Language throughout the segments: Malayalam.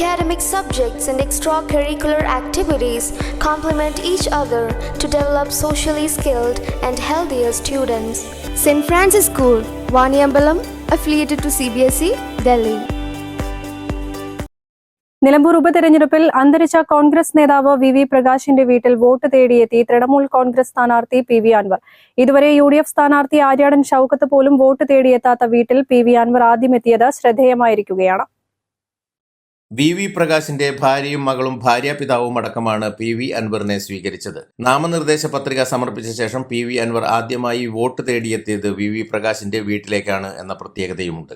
Academic subjects and extracurricular activities complement each other to develop socially skilled and healthier students. St. Francis School, Vaniambalam, affiliated to CBSE, E, Delhi. Nilambur ഉപതെരഞ്ഞെടുപ്പിൽ അന്തരിച്ച കോൺഗ്രസ് നേതാവ് വി വി പ്രകാശിന്റെ വീട്ടിൽ വോട്ട് തേടിയെത്തി തൃണമൂൽ കോൺഗ്രസ് സ്ഥാനാർത്ഥി പി വി അൻവർ ഇതുവരെ യു ഡി എഫ് സ്ഥാനാർത്ഥി ആര്യാടൻ ഷൌക്കത്ത് പോലും വോട്ട് തേടിയെത്താത്ത വീട്ടിൽ പി വി അൻവർ ആദ്യമെത്തിയത് ശ്രദ്ധേയമായിരിക്കുകയാണ് വി വി പ്രകാശിന്റെ ഭാര്യയും മകളും ഭാര്യാപിതാവും അടക്കമാണ് പി വി അൻവറിനെ സ്വീകരിച്ചത്. നാമനിർദ്ദേശ പത്രിക സമർപ്പിച്ച ശേഷം പി വി അൻവർ ആദ്യമായി വോട്ട് തേടിയെത്തിയത് വി വി പ്രകാശിന്റെ വീട്ടിലേക്കാണ് എന്ന പ്രത്യേകതയുമുണ്ട്.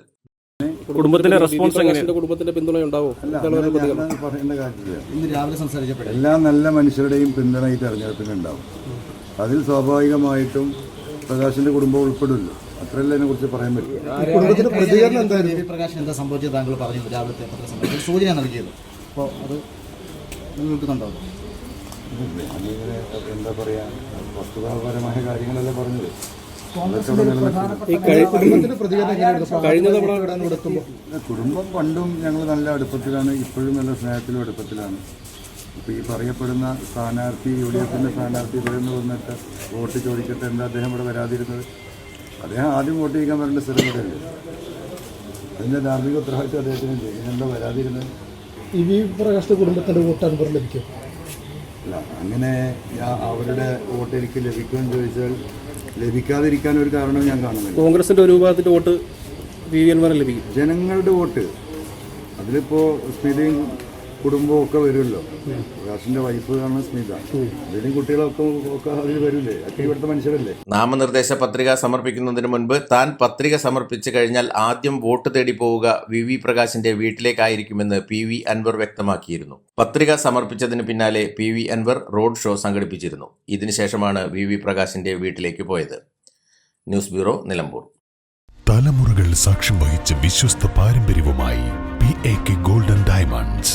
കുടുംബത്തിന്റെ റെസ്പോൺസ് കുടുംബത്തിന്റെ പിന്തുണ ഉണ്ടാവോ? എല്ലാ നല്ല മനുഷ്യരുടെയും പിന്തുണ ഈ തെരഞ്ഞെടുപ്പിന് ഉണ്ടാവും. അതിൽ സ്വാഭാവികമായിട്ടും പ്രകാശിന്റെ കുടുംബം ഉൾപ്പെടുമല്ലോ. അത്രയല്ലേ അതിനെ പറയാൻ പറ്റും? കുടുംബത്തിന്റെ പ്രതികരണം എന്തായിരുന്നു? പ്രകാശ് പ്രകാശൻ എന്താ സംഭവിച്ചത്? താങ്കൾ പറഞ്ഞു രാവിലത്തെ പത്രസമ്മേളനത്തിൽ സൂചന നൽകിയത്. അപ്പോൾ അത് നിൽക്കുന്നുണ്ടോ അതിങ്ങനെ എന്താ പറയുക വസ്തുതാപരമായ കാര്യങ്ങളല്ലേ പറഞ്ഞത്. കുടുംബം പണ്ടും ഞങ്ങൾ നല്ല അടുപ്പത്തിലാണ് ഇപ്പോഴും നല്ല സ്നേഹത്തിലും അടുപ്പത്തിലാണ്. ഇപ്പോൾ ഈ പറയപ്പെടുന്ന സ്ഥാനാർത്ഥി യു ഡി എഫിന്റെ സ്ഥാനാർത്ഥി ഇവിടെ നിന്ന് വന്നിട്ട് വോട്ട് ചോദിച്ചിട്ട് എന്താ അദ്ദേഹം ഇവിടെ വരാതിരുന്നത്? അദ്ദേഹം ആദ്യം വോട്ട് ചെയ്യാൻ വരേണ്ട സ്ഥലം ഇവിടെയല്ലേ അതിന്റെ ധാർമ്മിക ഉത്തരവാദിത്വം അദ്ദേഹത്തിന് എന്താ വരാതിരുന്നത്? ഈ വി പ്രകാശിന്റെ കുടുംബത്തിന്റെ വോട്ട് അൻവർ ലഭിക്കും അല്ല അങ്ങനെ ഞാൻ അവരുടെ വോട്ട് എനിക്ക് ലഭിക്കുമെന്ന് ചോദിച്ചാൽ ലഭിക്കാതിരിക്കാൻ ഒരു കാരണം ഞാൻ കാണുന്നില്ല. കോൺഗ്രസിന്റെ ഒരു വിഭാഗത്തിന്റെ വോട്ട് വി വി എൻ ലഭിക്കും. ജനങ്ങളുടെ വോട്ട്. അതിലിപ്പോൾ സ്മിതയും കുടുംബവും ഒക്കെ വരുമല്ലോ. പ്രകാശിന്റെ വൈഫ് ആണ് സ്മിത. അതിലും കുട്ടികളൊക്കെ ഒക്കെ അതിൽ വരില്ലേ? ഒക്കെ ഇവിടുത്തെ മനുഷ്യരല്ലേ? നാമനിർദ്ദേശ പത്രിക സമർപ്പിക്കുന്നതിന് മുൻപ് താൻ പത്രിക സമർപ്പിച്ചു കഴിഞ്ഞാൽ ആദ്യം വോട്ട് തേടി പോവുക വി വി പ്രകാശിന്റെ വീട്ടിലേക്കായിരിക്കുമെന്ന് പി വി അൻവർ വ്യക്തമാക്കിയിരുന്നു. പത്രിക സമർപ്പിച്ചതിന് പിന്നാലെ P V Anvar road show സംഘടിപ്പിച്ചിരുന്നു. ഇതിനുശേഷമാണ് വി വി പ്രകാശിന്റെ വീട്ടിലേക്ക് പോയത്. News bureau Nilambur. തലമുറകൾ സാക്ഷ്യം വഹിച്ച വിശ്വസ്ത പാരമ്പര്യവുമായി P A K golden diamonds.